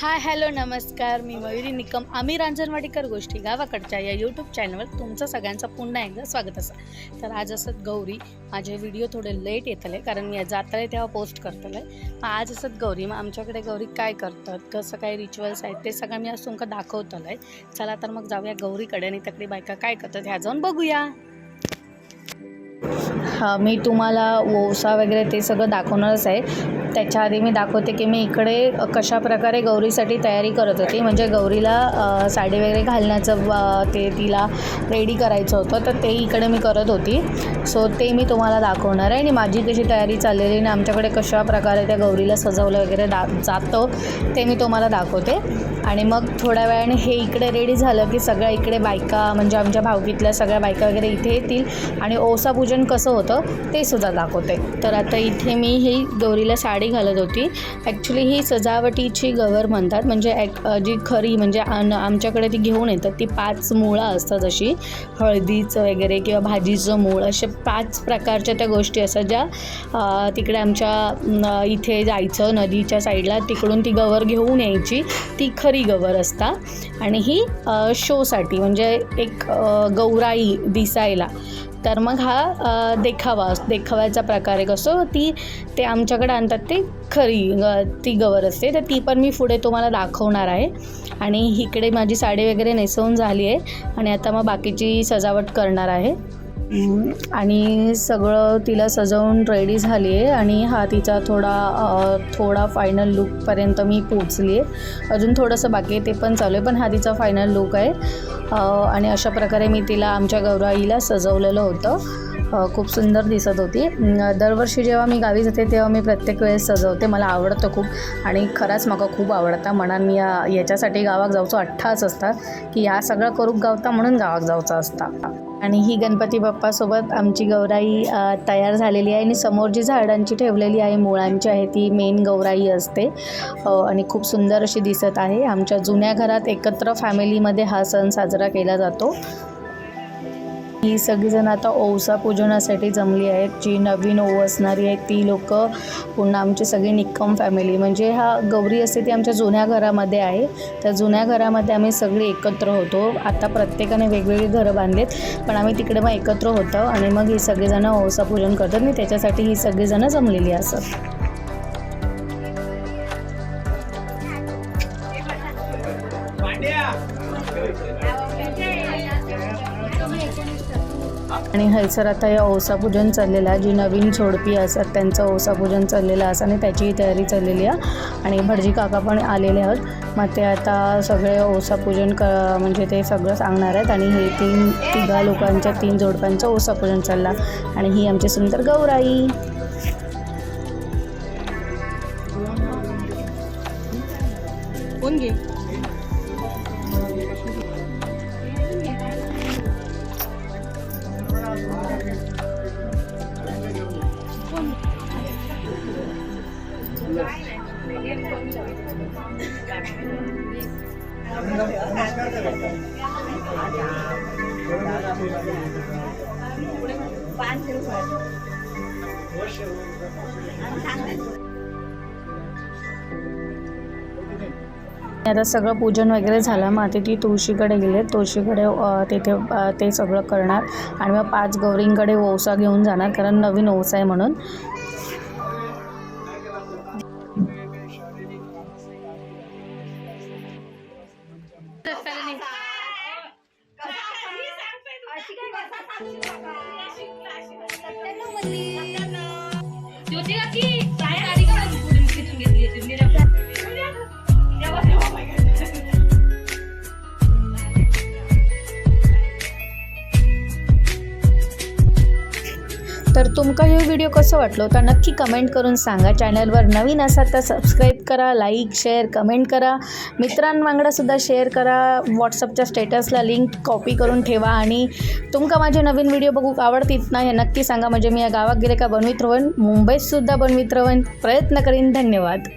Hi hello नमस्कार. मी मयुरी निकम. आम्ही रांजणवाडीकर गोष्टी गावाकडच्या या यूट्यूब चॅनलवर तुमचं सगळ्यांचं पुन्हा एकदा स्वागत असं. तर आज असत गौरी. माझे व्हिडिओ थोडे लेट येतले कारण मी जातले तेव्हा पोस्ट करतले आज असत गौरी. मग आमच्याकडे गौरी काय करतात कसं काय रिच्युअल्स आहेत ते सगळं मी आज तुमका दाखवतलं आहे चला तर मग जाऊया गौरीकडे आणि तकडे बायका काय करतात ह्या जाऊन बघूया. मी तुम्हाला ओसा वगैरे ते सगळं दाखवणारच आहे. त्याच्या आधी मी दाखवते की मी इकडे कशा प्रकारे गौरीसाठी तयारी करत होती. म्हणजे गौरीला साडी वगैरे घालण्याचं ते तिला रेडी करायचं होतं तर ते इकडे मी करत होती. सो ते मी तुम्हाला दाखवणार आहे. आणि माझी कशी तयारी चाललेली आणि आमच्याकडे कशा प्रकारे त्या गौरीला सजवलं वगैरे दा जातं ते मी तुम्हाला दाखवते. आणि मग थोड्या वेळाने हे इकडे रेडी झालं की सगळ्या इकडे बायका म्हणजे आमच्या भावकीतल्या सगळ्या बायका वगैरे इथे येतील. आणि ओसा पूजन कसं होतं ते सुद्धा दाखवते. तर आता इथे मी ही गौरीला साडी घालत होती. ॲक्च्युली ही सजावटीची गवर म्हणतात. म्हणजे ॲक जी खरी म्हणजे आन आमच्याकडे ती घेऊन येतात. ती पाच मुळं असतात अशी. हळदीचं वगैरे किंवा भाजीचं मूळ असे पाच प्रकारच्या त्या गोष्टी असतात ज्या तिकडे आमच्या इथे जायचं नदीच्या साईडला. तिकडून ती गवर घेऊन यायची. ती खरी गवर असता. आणि ही शोसाठी म्हणजे एक गौराई दिसायला. तर मग हा देखावा देखाव्याचा प्रकार एक असतो. ती ते आमच्याकडे आणतात ते खरी ग ती गवर असते. तर ती पण मी पुढे तुम्हाला दाखवणार आहे. आणि इकडे माझी साडी वगैरे नेसवून झाली आहे. आणि आता मग बाकीची सजावट करणार आहे. आणि सगळं तिला सजवून रेडी झाली आहे आणि हा तिचा थोडा थोडा फायनल लुकपर्यंत मी पोचली आहे. अजून थोडंसं बाकी आहे ते पण चालू आहे पण हा तिचा फायनल लुक आहे. आणि अशा प्रकारे मी तिला आमच्या गौराईला सजवलेलं होतं. खूप सुंदर दिसत होती. दरवर्षी जेव्हा मी गावी जाते तेव्हा मी प्रत्येक वेळेस सजवते. मला आवडतं खूप. आणि खरंच मला खूप आवडता. म्हणून मी याच्यासाठी गावाक जाऊचो अठ्ठाच असतात की ह्या सगळं करूक गावता म्हणून गावाक जाऊचा असता. आणि ही गणपती बाप्पासोबत आमची गौराई तयार झालेली आहे आणि समोर जी झाडांची ठेवलेली आहे मुळांची आहे ती मेन गौराई असते. आणि खूप सुंदर अशी दिसत आहे. आमच्या जुन्या घरात एकत्र फॅमिलीमध्ये हा सण साजरा केला जातो. ही सगळीजण आता ओवसा पूजनासाठी जमली आहेत. जी नवीन ओव असणारी आहेत ती लोक पुन्हा आमची सगळी निक्कम फॅमिली म्हणजे हा गौरी असते ती आमच्या जुन्या घरामध्ये आहे. त्या जुन्या घरामध्ये आम्ही सगळे एकत्र होतो. आता प्रत्येकाने वेगवेगळी घरं बांधलीत पण आम्ही तिकडे मग एकत्र होतो आणि मग ही सगळीजणं ओवसा पूजन करतात. आणि त्याच्यासाठी ही सगळीजणं जमलेली असत आणि हैसर आता या ओसा पूजन चाललेलं आहे. जी नवीन छोडपी असतात त्यांचं ओसा पूजन चाललेलं असं आणि त्याचीही तयारी चाललेली आहे. आणि भटजी काका पण आलेले आहेत. मग ते आता सगळे ओसा पूजन क म्हणजे ते सगळं सांगणार आहेत. आणि हे तीन तिघा लोकांच्या तीन जोडप्यांचं ओसा पूजन चालला आणि ही आमची सुंदर गौराई. कोण घे? आता सगळं पूजन वगैरे झालं मग आता ती तुळशीकडे गेले. तुळशीकडे तिथे ते सगळं करणार. आणि मग पाच गौरींकडे ओसा घेऊन जाणार कारण नवीन ओसा आहे म्हणून. জ্যোতি কাকি तर तुमका हे व्हिडिओ कसं वाटलं तर नक्की कमेंट करून सांगा. चॅनलवर नवीन असाल तर सबस्क्राईब करा लाईक शेअर कमेंट करा. मित्रांवांगडासुद्धा शेअर करा. व्हॉट्सअपच्या स्टेटसला लिंक कॉपी करून ठेवा आणि तुमका माझे नवीन व्हिडिओ बघूक आवडतीत ना हे नक्की सांगा. म्हणजे मी या गावात गेले का बनवित रवन मुंबईतसुद्धा बनवित रवन प्रयत्न करीन. धन्यवाद.